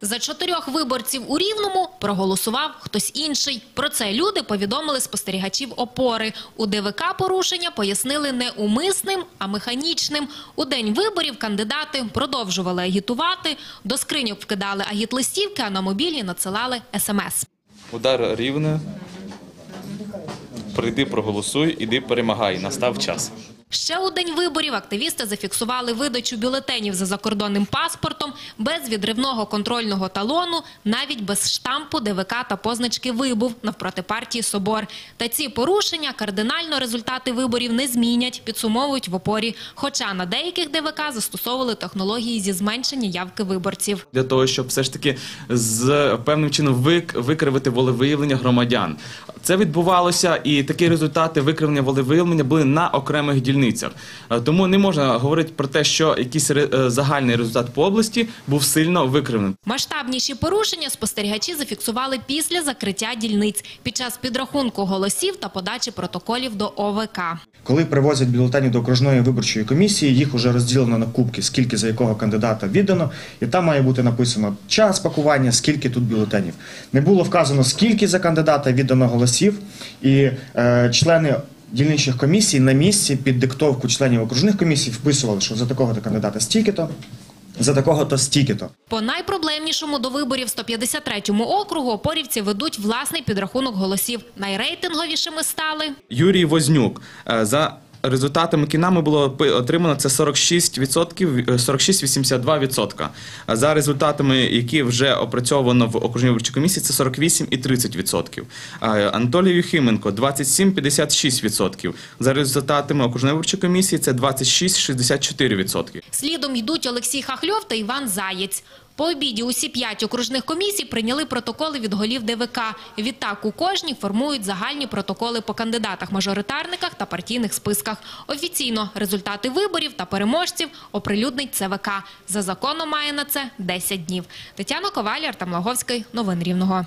За чотирьох виборців у Рівному проголосував хтось інший. Про це люди повідомили спостерігачів опори. У ДВК порушення пояснили не умисним, а механічним. У день виборів кандидати продовжували агітувати, до скриньок вкидали агітлистівки, а на мобілі надсилали смс. Удар рівне. Прийди, проголосуй, іди перемагай. Настав час. Ще у день виборів активісти зафіксували видачу бюлетенів за закордонним паспортом без відривного контрольного талону, навіть без штампу ДВК та позначки «Вибув» навпроти партії «Собор». Та ці порушення кардинально результати виборів не змінять, підсумовують в опорі. Хоча на деяких ДВК застосовували технології зі зменшення явки виборців. Для того, щоб все ж таки з певним чином вик- викривити волевиявлення громадян. Це відбувалося, і такі результати викривлення волевиявлення були на окремих дільницях. Е, Тому не можна говорити про те, що якийсь е, загальний результат по області був сильно викривлений. Масштабніші порушення спостерігачі зафіксували після закриття дільниць під час підрахунку голосів та подачі протоколів до ОВК. Коли привозять бюлетені до окружної виборчої комісії, їх вже розділено на кубки, скільки за якого кандидата віддано, і там має бути написано час пакування, скільки тут бюлетенів. Не було вказано, скільки за кандидата віддано голосів, і е, члени дільничних комісій на місці під диктовку членів окружних комісій вписували, що за такого-то кандидата стільки-то, за такого-то стільки-то. По найпроблемнішому до виборів 153-му округу опорівці ведуть власний підрахунок голосів. Найрейтинговішими стали Юрій Вознюк. е, За результатами кінами було отримано це 46%, е, 46,82%. А за результатами, які вже опрацьовано в окружній виборчій комісії, це 48 і 30%. Е, Анатолій Юхименко 27,56%. За результатами окружної виборчої комісії це 26,64%. слідом йдуть Олексій Хахльов та Іван Заєць. По обіді усі п'ять окружних комісій прийняли протоколи від голів ДВК. Відтак у кожній формують загальні протоколи по кандидатах-мажоритарниках та партійних списках. Офіційно результати виборів та переможців оприлюднить ЦВК. За законом має на це 10 днів. Тетяна Коваль, Артем Лаговський. Новин Рівного.